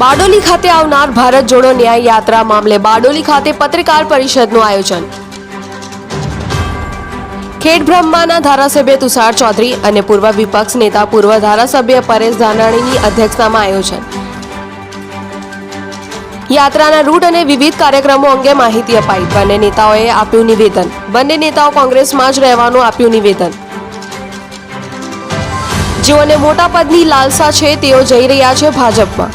બારડોલી ખાતે આવનાર ભારત જોડો ન્યાય યાત્રા મામલે બારડોલી ખાતે પત્રકાર પરિષદનું આયોજન. ખેડ બ્રહ્માના ધારાસભ્ય તુષાર ચૌધરી અને પૂર્વ વિપક્ષ નેતા, પૂર્વ ધારાસભ્ય પરેશ ધાનાણીની અધ્યક્ષતામાં આયોજન. યાત્રાના રૂટ અને વિવિધ કાર્યક્રમો અંગે માહિતી અપાઈ. બંને નેતાઓએ આપ્યું નિવેદન. બંને નેતાઓ કોંગ્રેસમાં જ રહેવાનું આપ્યું નિવેદન. જેઓને મોટા પદની લાલસા છે, તેઓ જઈ રહ્યા છે ભાજપમાં.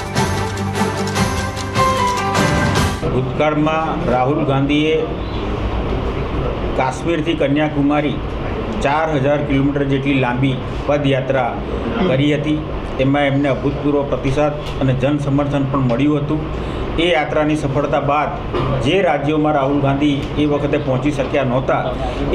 ભૂતકાળમાં રાહુલ ગાંધીએ કાશ્મીરથી કન્યાકુમારી ચાર હજાર કિલોમીટર જેટલી લાંબી પદયાત્રા કરી હતી. એમાં એમને અભૂતપૂર્વ પ્રતિસાદ અને જન સમર્થન પણ મળ્યું હતું. એ યાત્રાની સફળતા બાદ જે રાજ્યોમાં રાહુલ ગાંધી એ વખતે પહોંચી શક્યા નહોતા,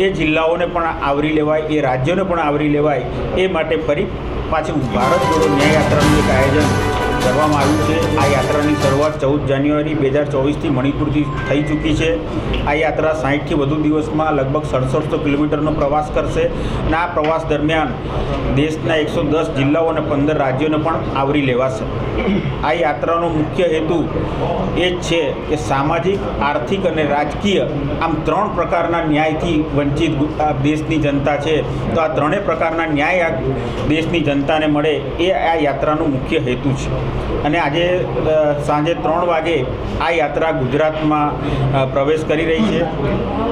એ જિલ્લાઓને પણ આવરી લેવાય, એ રાજ્યોને પણ આવરી લેવાય, એ માટે ફરી પાછું ભારત જોડો ન્યાય યાત્રાનું એક આયોજન કરવામાં આવ્યું છે. આ યાત્રાની શરૂઆત ચૌદ જાન્યુઆરી બે હજાર ચોવીસથી મણિપુરથી થઈ ચૂકી છે. આ યાત્રા સાહીઠથી વધુ દિવસમાં લગભગ સડસઠસો કિલોમીટરનો પ્રવાસ કરશે અને આ પ્રવાસ દરમિયાન દેશના એકસો દસ જિલ્લાઓ અને પંદર રાજ્યોને પણ આવરી લેવાશે. આ યાત્રાનો મુખ્ય હેતુ એ જ છે કે સામાજિક, આર્થિક અને રાજકીય આમ ત્રણ પ્રકારના ન્યાયથી વંચિત દેશની જનતા છે. તો આ ત્રણેય પ્રકારના ન્યાય દેશની જનતાને મળે એ આ યાત્રાનો મુખ્ય હેતુ છે. અને આજે સાંજે ત્રણ વાગે આ યાત્રા ગુજરાતમાં પ્રવેશ કરી રહી છે.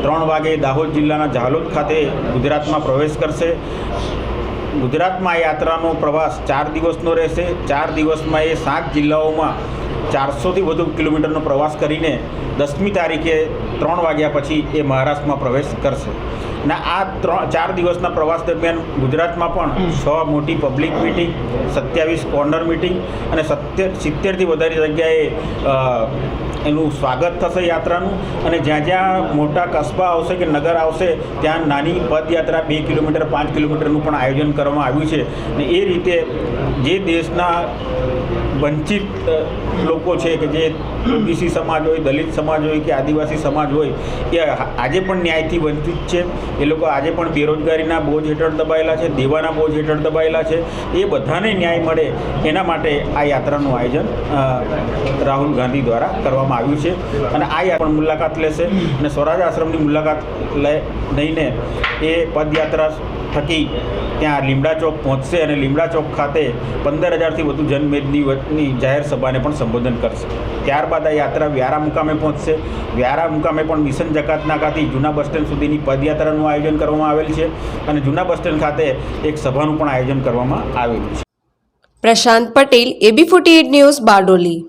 ત્રણ વાગે દાહોદ જિલ્લાના ઝાલોદ ખાતે ગુજરાતમાં પ્રવેશ કરશે. ગુજરાતમાં યાત્રાનો પ્રવાસ ચાર દિવસનો રહેશે. ચાર દિવસમાં એ સાત જિલ્લાઓમાં ચારસોથી વધુ કિલોમીટરનો પ્રવાસ કરીને દસમી તારીખે ત્રણ વાગ્યા પછી એ મહારાષ્ટ્રમાં પ્રવેશ કરશે. ને આ ત્રણ ચાર દિવસના પ્રવાસ દરમિયાન ગુજરાતમાં પણ છ મોટી પબ્લિક મિટિંગ સત્યાવીસ કોર્નર મિટિંગ અને સત્તર સિત્તેરથી વધારે જગ્યાએ એનું સ્વાગત થશે યાત્રાનું. અને જ્યાં જ્યાં મોટા કસ્બા આવશે કે નગર આવશે, ત્યાં નાની પદયાત્રા બે કિલોમીટર, પાંચ કિલોમીટરનું પણ આયોજન કરવામાં આવ્યું છે. અને એ રીતે જે દેશના વંચિત લોકો છે કે જે ઓબીસી સમાજ હોય, દલિત સમાજ હોય કે આદિવાસી સમાજ હોય, એ આજે પણ ન્યાયથી વંચિત છે. એ લોકો આજે પણ બેરોજગારીના બોજ હેઠળ દબાયેલા છે, દેવાના બોજ હેઠળ દબાયેલા છે. એ બધાને ન્યાય મળે એના માટે આ યાત્રાનું આયોજન રાહુલ ગાંધી દ્વારા કરવામાં આવ્યું છે અને આ પણ મુલાકાત લેશે અને સ્વરાજ આશ્રમની મુલાકાત લઈ લઈને એ પદયાત્રા થકી ત્યાં લીમડા ચોક પહોંચશે અને લીમડા ચોક ખાતે પંદર હજારથી વધુ જનમેદની જાહેર સભાને પણ સંબોધન કરશે. ત્યારબાદ આ યાત્રા વ્યારા મુકામે પહોંચશે. વ્યારા મુકામે પણ મિશન જકાત નાકાથી જૂના બસ સ્ટેન્ડ સુધીની પદયાત્રાનું આયોજન કરવામાં આવેલ છે અને જૂના બસ સ્ટેન્ડ ખાતે એક સભાનું પણ આયોજન કરવામાં આવેલું છે. Prashant Patel AB forty news Bardoli.